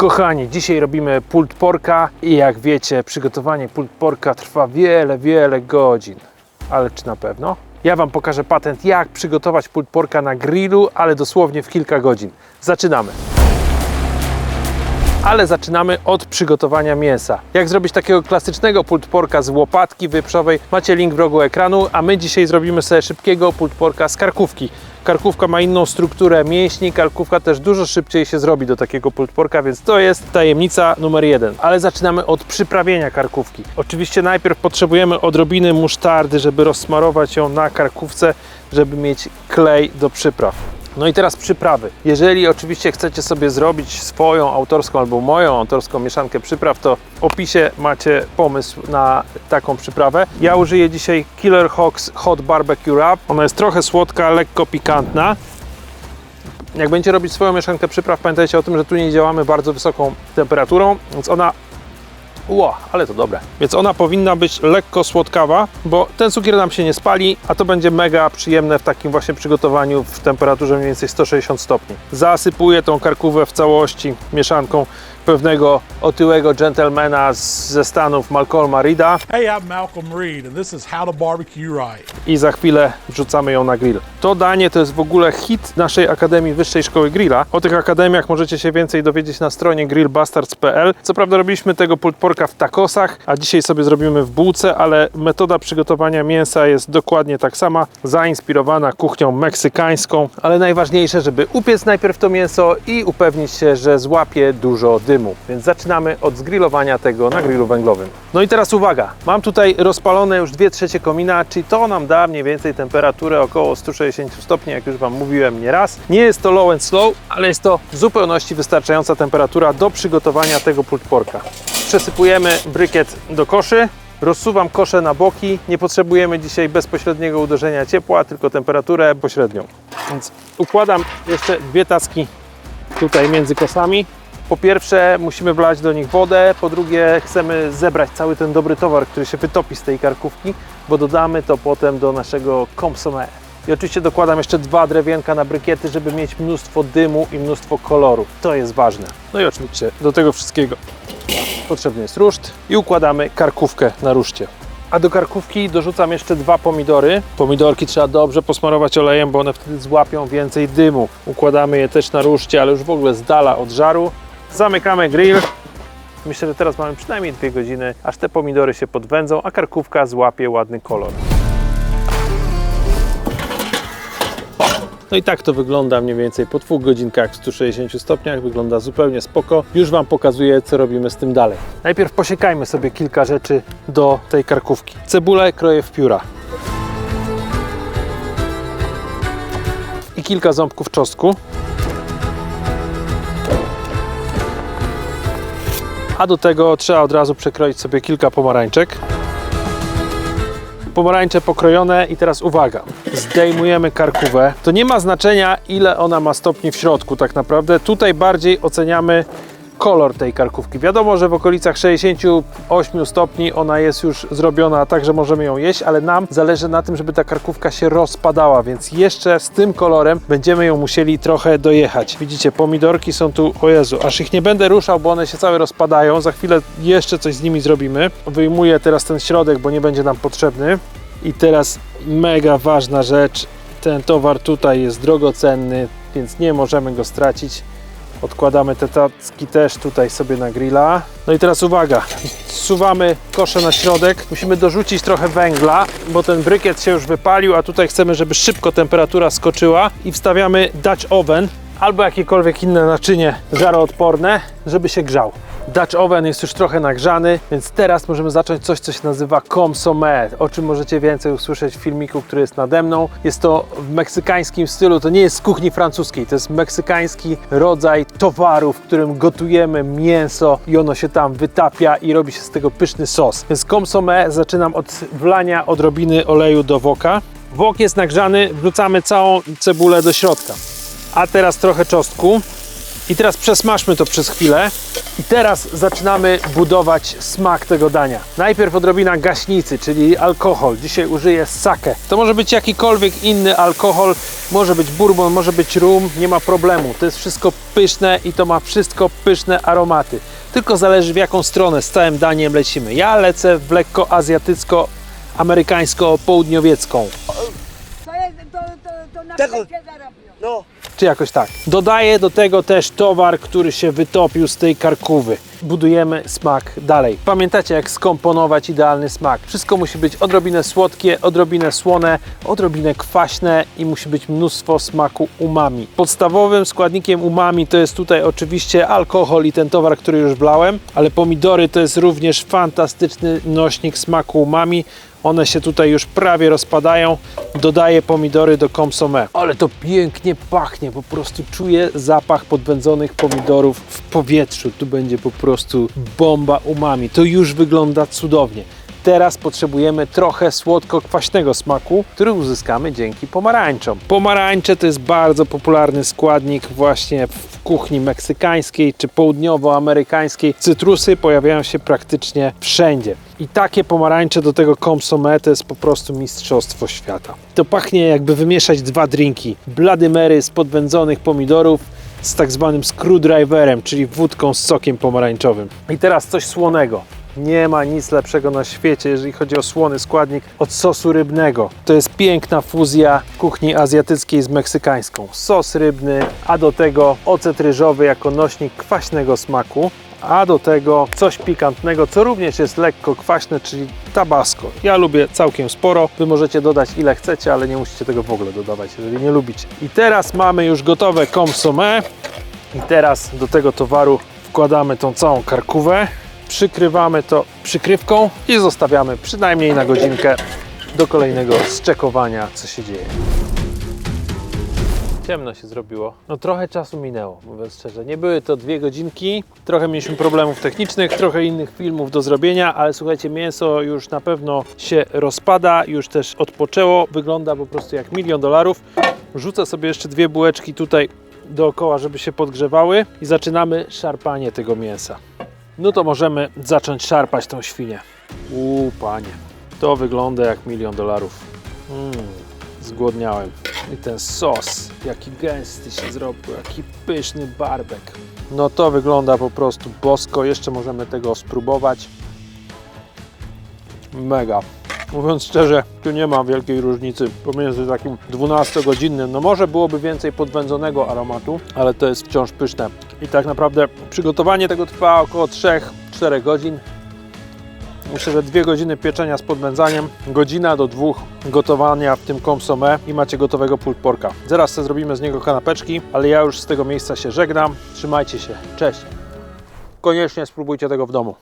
Kochani, dzisiaj robimy pulled porka i jak wiecie, przygotowanie pulled porka trwa wiele, wiele godzin. Ale czy na pewno? Ja Wam pokażę patent, jak przygotować pulled porka na grillu, ale dosłownie w kilka godzin. Zaczynamy. Ale zaczynamy od przygotowania mięsa. Jak zrobić takiego klasycznego pulled porka z łopatki wieprzowej, macie link w rogu ekranu, a my dzisiaj zrobimy sobie szybkiego pulled porka z karkówki. Karkówka ma inną strukturę mięśni, karkówka też dużo szybciej się zrobi do takiego pulled porka, więc to jest tajemnica numer jeden. Ale zaczynamy od przyprawienia karkówki. Oczywiście najpierw potrzebujemy odrobiny musztardy, żeby rozsmarować ją na karkówce, żeby mieć klej do przypraw. No i teraz przyprawy. Jeżeli oczywiście chcecie sobie zrobić swoją autorską albo moją autorską mieszankę przypraw, to w opisie macie pomysł na taką przyprawę. Ja użyję dzisiaj Killer Hawks Hot Barbecue Rub. Ona jest trochę słodka, lekko pikantna. Jak będziecie robić swoją mieszankę przypraw, pamiętajcie o tym, że tu nie działamy bardzo wysoką temperaturą, więc ona Ło, ale to dobre. Więc ona powinna być lekko słodkawa, bo ten cukier nam się nie spali, a to będzie mega przyjemne w takim właśnie przygotowaniu w temperaturze mniej więcej 160 stopni. Zasypuję tą karkówę w całości mieszanką pewnego otyłego gentlemana z, ze Stanów Malcolma Reeda Hey, I'm Malcolm Reed, and this is How to Barbecue Right. i za chwilę wrzucamy ją na grill. To danie to jest w ogóle hit naszej Akademii Wyższej Szkoły Grilla. O tych akademiach możecie się więcej dowiedzieć na stronie grillbastards.pl. Co prawda robiliśmy tego pulled porka w tacosach, a dzisiaj sobie zrobimy w bułce, ale metoda przygotowania mięsa jest dokładnie tak sama, zainspirowana kuchnią meksykańską, ale najważniejsze, żeby upiec najpierw to mięso i upewnić się, że złapie dużo dymu. Więc zaczynamy od zgrillowania tego na grillu węglowym. No i teraz uwaga, mam tutaj rozpalone już 2 trzecie komina, czyli to nam da mniej więcej temperaturę około 160 stopni, jak już Wam mówiłem nieraz. Nie jest to low and slow, ale jest to w zupełności wystarczająca temperatura do przygotowania tego pulled porka. Przesypujemy brykiet do koszy, rozsuwam koszę na boki. Nie potrzebujemy dzisiaj bezpośredniego uderzenia ciepła, tylko temperaturę pośrednią. Więc układam jeszcze dwie taski tutaj między kosami. Po pierwsze musimy wlać do nich wodę, po drugie chcemy zebrać cały ten dobry towar, który się wytopi z tej karkówki, bo dodamy to potem do naszego consommé. I oczywiście dokładam jeszcze dwa drewienka na brykiety, żeby mieć mnóstwo dymu i mnóstwo koloru. To jest ważne. No i oczywiście do tego wszystkiego potrzebny jest ruszt i układamy karkówkę na ruszcie. A do karkówki dorzucam jeszcze dwa pomidory. Pomidorki trzeba dobrze posmarować olejem, bo one wtedy złapią więcej dymu. Układamy je też na ruszcie, ale już w ogóle z dala od żaru. Zamykamy grill. Myślę, że teraz mamy przynajmniej dwie godziny, aż te pomidory się podwędzą, a karkówka złapie ładny kolor. No i tak to wygląda mniej więcej po dwóch godzinkach w 160 stopniach. Wygląda zupełnie spoko. Już Wam pokazuję, co robimy z tym dalej. Najpierw posiekajmy sobie kilka rzeczy do tej karkówki. Cebulę kroję w pióra. I kilka ząbków czosnku. A do tego trzeba od razu przekroić sobie kilka pomarańczek pomarańcze pokrojone i teraz uwaga, zdejmujemy karkówę. To nie ma znaczenia ile ona ma stopni w środku tak naprawdę. Tutaj bardziej oceniamy kolor tej karkówki. Wiadomo, że w okolicach 68 stopni ona jest już zrobiona tak, że możemy ją jeść, ale nam zależy na tym, żeby ta karkówka się rozpadała, więc jeszcze z tym kolorem będziemy ją musieli trochę dojechać. Widzicie, pomidorki są tu, o Jezu, aż ich nie będę ruszał, bo one się całe rozpadają. Za chwilę jeszcze coś z nimi zrobimy. Wyjmuję teraz ten środek, bo nie będzie nam potrzebny. I teraz mega ważna rzecz. Ten towar tutaj jest drogocenny, więc nie możemy go stracić. Odkładamy te tacki też tutaj sobie na grilla. No i teraz uwaga, zsuwamy koszę na środek. Musimy dorzucić trochę węgla, bo ten brykiet się już wypalił, a tutaj chcemy, żeby szybko temperatura skoczyła. I wstawiamy Dutch oven albo jakiekolwiek inne naczynie żaroodporne, żeby się grzał. Dutch oven jest już trochę nagrzany, więc teraz możemy zacząć coś, co się nazywa consommé, o czym możecie więcej usłyszeć w filmiku, który jest nade mną. Jest to w meksykańskim stylu, to nie jest z kuchni francuskiej, to jest meksykański rodzaj towaru, w którym gotujemy mięso i ono się tam wytapia i robi się z tego pyszny sos. Więc consommé zaczynam od wlania odrobiny oleju do woka. Wok jest nagrzany, wrzucamy całą cebulę do środka. A teraz trochę czosnku. I teraz przesmażmy to przez chwilę. I teraz zaczynamy budować smak tego dania. Najpierw odrobina gaśnicy, czyli alkohol. Dzisiaj użyję sake. To może być jakikolwiek inny alkohol, może być bourbon, może być rum, nie ma problemu. To jest wszystko pyszne i to ma wszystko pyszne aromaty. Tylko zależy w jaką stronę z całym daniem lecimy. Ja lecę w lekko azjatycko-amerykańsko-południowiecką. To jest, to, to, to na Tego-. No, czy jakoś tak. Dodaję do tego też towar, który się wytopił z tej karkówy. Budujemy smak dalej. Pamiętacie, jak skomponować idealny smak? Wszystko musi być odrobinę słodkie, odrobinę słone, odrobinę kwaśne i musi być mnóstwo smaku umami. Podstawowym składnikiem umami to jest tutaj oczywiście alkohol i ten towar, który już wlałem, ale pomidory to jest również fantastyczny nośnik smaku umami. One się tutaj już prawie rozpadają. Dodaję pomidory do consommé. Ale to pięknie pachnie, po prostu czuję zapach podwędzonych pomidorów w powietrzu. Tu będzie po prostu bomba umami. To już wygląda cudownie. Teraz potrzebujemy trochę słodko-kwaśnego smaku, który uzyskamy dzięki pomarańczom. Pomarańcze to jest bardzo popularny składnik właśnie w kuchni meksykańskiej czy południowoamerykańskiej. Cytrusy pojawiają się praktycznie wszędzie. I takie pomarańcze do tego consommé to jest po prostu mistrzostwo świata. To pachnie jakby wymieszać dwa drinki. Bloody Mary z podwędzonych pomidorów z tak zwanym screwdriverem, czyli wódką z sokiem pomarańczowym. I teraz coś słonego. Nie ma nic lepszego na świecie, jeżeli chodzi o słony składnik, od sosu rybnego. To jest piękna fuzja kuchni azjatyckiej z meksykańską. Sos rybny, a do tego ocet ryżowy jako nośnik kwaśnego smaku, a do tego coś pikantnego, co również jest lekko kwaśne, czyli tabasco. Ja lubię całkiem sporo. Wy możecie dodać ile chcecie, ale nie musicie tego w ogóle dodawać, jeżeli nie lubicie. I teraz mamy już gotowe consommé. I teraz do tego towaru wkładamy tą całą karkówę, przykrywamy to przykrywką i zostawiamy przynajmniej na godzinkę do kolejnego zczekowania, co się dzieje. Ciemno się zrobiło. No trochę czasu minęło, mówiąc szczerze. Nie były to dwie godzinki. Trochę mieliśmy problemów technicznych, trochę innych filmów do zrobienia, ale słuchajcie, mięso już na pewno się rozpada, już też odpoczęło. Wygląda po prostu jak milion dolarów. Rzucę sobie jeszcze dwie bułeczki tutaj dookoła, żeby się podgrzewały i zaczynamy szarpanie tego mięsa. No to możemy zacząć szarpać tą świnię. Uuu, panie. To wygląda jak milion dolarów. Mm, zgłodniałem. I ten sos, jaki gęsty się zrobił, jaki pyszny barbek. No to wygląda po prostu bosko. Jeszcze możemy tego spróbować. Mega. Mówiąc szczerze, tu nie ma wielkiej różnicy pomiędzy takim 12-godzinnym. No może byłoby więcej podwędzonego aromatu, ale to jest wciąż pyszne. I tak naprawdę przygotowanie tego trwa około 3-4 godzin. Myślę, że dwie godziny pieczenia z podwędzaniem, godzina do dwóch gotowania w tym consommé i macie gotowego pulled porka. Zaraz sobie zrobimy z niego kanapeczki, ale ja już z tego miejsca się żegnam. Trzymajcie się. Cześć. Koniecznie spróbujcie tego w domu.